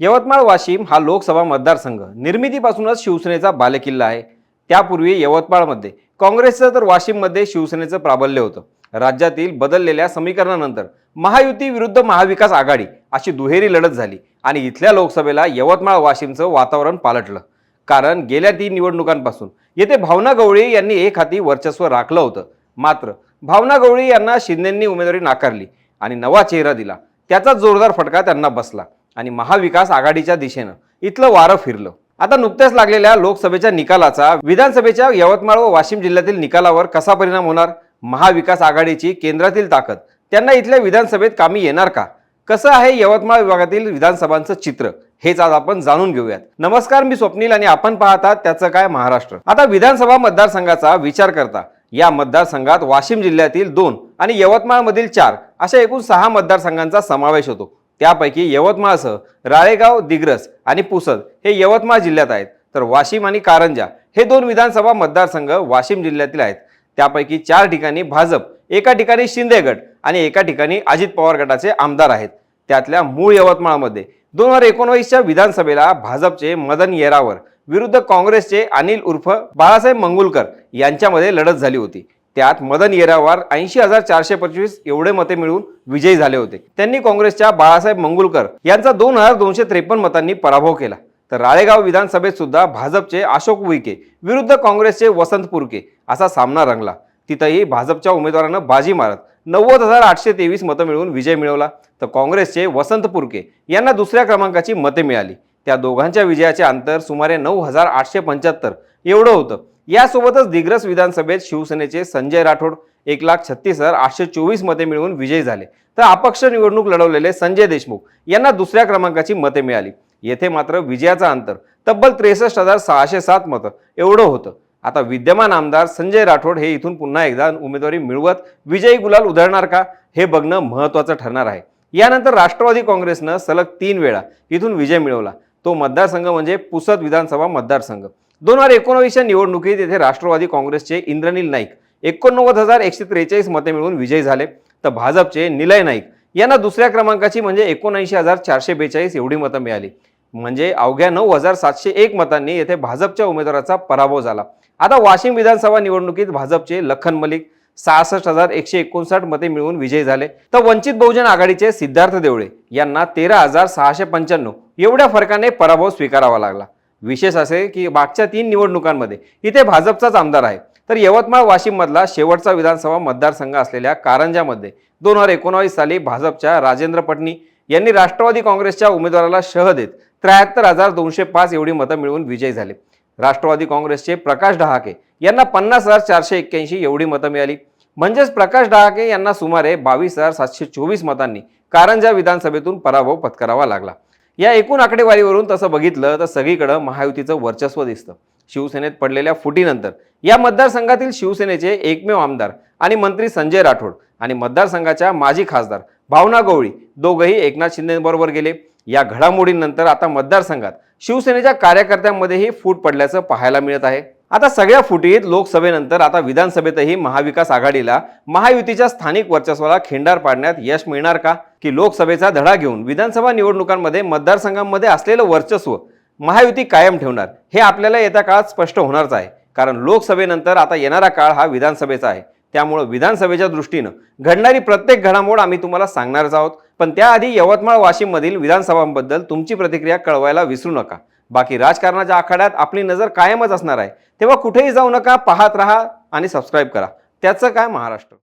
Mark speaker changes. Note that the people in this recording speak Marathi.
Speaker 1: यवतमाळ वाशिम हा लोकसभा मतदारसंघ. निर्मितीपासूनच शिवसेनेचा बालेकिल्ला आहे. त्यापूर्वी यवतमाळमध्ये काँग्रेसचं तर वाशिममध्ये शिवसेनेचं प्राबल्य होतं. राज्यातील बदललेल्या समीकरणानंतर महायुती विरुद्ध महाविकास आघाडी अशी दुहेरी लढत झाली आणि इथल्या लोकसभेला यवतमाळ वाशिमचं वातावरण पालटलं. कारण गेल्या तीन निवडणुकांपासून येथे भावना गवळी यांनी एक हाती वर्चस्व राखलं होतं. मात्र भावना गवळी यांना शिंदेंनी उमेदवारी नाकारली आणि नवा चेहरा दिला. त्याचा जोरदार फटका त्यांना बसला. आणि महाविकास आघाडीच्या दिशेनं इथलं वारं फिरलं. आता नुकत्याच लागलेल्या लोकसभेच्या निकालाचा विधानसभेच्या यवतमाळ व वाशिम जिल्ह्यातील निकालावर कसा परिणाम होणार? महाविकास आघाडीची केंद्रातील ताकद. त्यांना इथल्या विधानसभेत कामी येणार का? कसं आहे यवतमाळ विभागातील विधानसभांचं चित्र? हेच आज आपण जाणून घेऊयात. नमस्कार मी स्वप्नील आणि आपण पाहतात त्याचं काय महाराष्ट्र. आता विधानसभा मतदारसंघाचा विचार करता. या मतदारसंघात वाशिम जिल्ह्यातील दोन आणि यवतमाळमधील चार अशा एकूण सहा मतदारसंघांचा समावेश होतो. त्यापैकी यवतमाळसह राळेगाव दिग्रस आणि पुसद हे यवतमाळ जिल्ह्यात आहेत. तर वाशिम आणि कारंजा हे दोन विधानसभा मतदारसंघ वाशिम जिल्ह्यातील आहेत. त्यापैकी चार ठिकाणी भाजप एका ठिकाणी शिंदे गट आणि एका ठिकाणी अजित पवार गटाचे आमदार आहेत. त्यातल्या मूळ यवतमाळमध्ये दोन हजार एकोणवीसच्या विधानसभेला भाजपचे मदन येरावर विरुद्ध काँग्रेसचे अनिल उर्फ बाळासाहेब मंगुलकर यांच्यामध्ये लढत झाली होती. त्यात मदन येरावार ऐंशी हजार चारशे पंचवीस एवढे मते मिळून विजयी झाले होते. त्यांनी काँग्रेसच्या बाळासाहेब मंगुलकर यांचा दोन हजार दोनशे त्रेपन्न मतांनी पराभव केला. तर राळेगाव विधानसभेत सुद्धा भाजपचे अशोक उईके विरुद्ध काँग्रेसचे वसंत पुरके असा सामना रंगला. तिथंही भाजपच्या उमेदवारानं बाजी मारत नव्वद हजार आठशे तेवीस मतं मिळवून विजय मिळवला. तर काँग्रेसचे वसंत पुरके यांना दुसऱ्या क्रमांकाची मते मिळाली. त्या दोघांच्या विजयाचे अंतर सुमारे नऊ हजार आठशे पंच्याहत्तर एवढं होतं. यासोबतच दिग्रस विधानसभेत शिवसेनेचे संजय राठोड एक लाख छत्तीस हजार आठशे चोवीस मते मिळवून विजयी झाले. तर अपक्ष निवडणूक लढवलेले संजय देशमुख यांना दुसऱ्या क्रमांकाची मते मिळाली. येथे मात्र विजयाचं अंतर तब्बल त्रेसष्ट हजार सहाशे सात मतं एवढं होतं. आता विद्यमान आमदार संजय राठोड हे इथून पुन्हा एकदा उमेदवारी मिळवत विजयी गुलाल उधळणार का हे बघणं महत्त्वाचं ठरणार आहे. यानंतर राष्ट्रवादी काँग्रेसनं सलग तीन वेळा इथून विजय मिळवला. तो मतदारसंघ म्हणजे पुसद विधानसभा मतदारसंघ. दोन हजार एकोणवीसच्या निवडणुकीत येथे राष्ट्रवादी काँग्रेसचे इंद्रनील नाईक एकोणनव्वद हजार एकशे त्रेचाळीस मते मिळवून विजयी झाले. तर भाजपचे निलय नाईक यांना दुसऱ्या क्रमांकाची म्हणजे एकोणऐंशी हजार चारशे बेचाळीस एवढी मतं मिळाली. म्हणजे अवघ्या नऊ हजार सातशे एक मतांनी येथे भाजपच्या उमेदवाराचा पराभव झाला. आता वाशिम विधानसभा निवडणुकीत भाजपचे लखन मलिक सहासष्ट हजार एकशे एकोणसाठ मते मिळवून विजयी झाले. तर वंचित बहुजन आघाडीचे सिद्धार्थ देवळे यांना तेरा हजार सहाशे पंच्याण्णव एवढ्या फरकाने पराभव स्वीकारावा लागला. विशेष असे की मागच्या तीन निवडणुकांमध्ये इथे भाजपचाच आमदार आहे. तर यवतमाळ वाशिममधला शेवटचा विधानसभा मतदारसंघ असलेल्या कारंजामध्ये दोन हजार एकोणावीस साली भाजपच्या राजेंद्र पटणी यांनी राष्ट्रवादी काँग्रेसच्या उमेदवाराला शह देत त्र्याहत्तर हजार दोनशे पाच एवढी मतं मिळवून विजयी झाले. राष्ट्रवादी काँग्रेसचे प्रकाश डहाके यांना पन्नास हजार चारशे एक्क्याऐंशी एवढी मतं मिळाली. म्हणजेच प्रकाश डहाके यांना सुमारे बावीस हजार सातशे चोवीस मतांनी कारंजा विधानसभेतून पराभव पत्करावा लागला. या एकूण आकडेवारीवरून तसं बघितलं तर सगळीकडं महायुतीचं वर्चस्व दिसतं. शिवसेनेत पडलेल्या फुटीनंतर. या मतदारसंघातील शिवसेनेचे एकमेव आमदार आणि मंत्री संजय राठोड आणि मतदारसंघाच्या माजी खासदार भावना गवळी दोघंही एकनाथ शिंदेबरोबर गेले. या घडामोडींनंतर आता मतदारसंघात शिवसेनेच्या कार्यकर्त्यांमध्येही फूट पडल्याचं पाहायला मिळत आहे. आता सगळ्या फुटीत लोकसभेनंतर आता विधानसभेतही महाविकास आघाडीला महायुतीच्या स्थानिक वर्चस्वाला खिंडार पाडण्यात यश मिळणार का? की लोकसभेचा धडा घेऊन विधानसभा निवडणुकांमध्ये मतदारसंघांमध्ये असलेलं वर्चस्व महायुती कायम ठेवणार हे आपल्याला येत्या काळात स्पष्ट होणारच आहे. कारण लोकसभेनंतर आता येणारा काळ हा विधानसभेचा आहे. त्यामुळं विधानसभेच्या दृष्टीनं घडणारी प्रत्येक घडामोड आम्ही तुम्हाला सांगणारच आहोत. पण त्याआधी यवतमाळ वाशिममधील विधानसभांबद्दल तुमची प्रतिक्रिया कळवायला विसरू नका. बाकी राजकारणाच्या आखाड्यात आपली नजर कायमच असणार आहे. तेव्हा कुठेही जाऊ नका पाहत राहा आणि सबस्क्राईब करा. त्याचं काय महाराष्ट्र?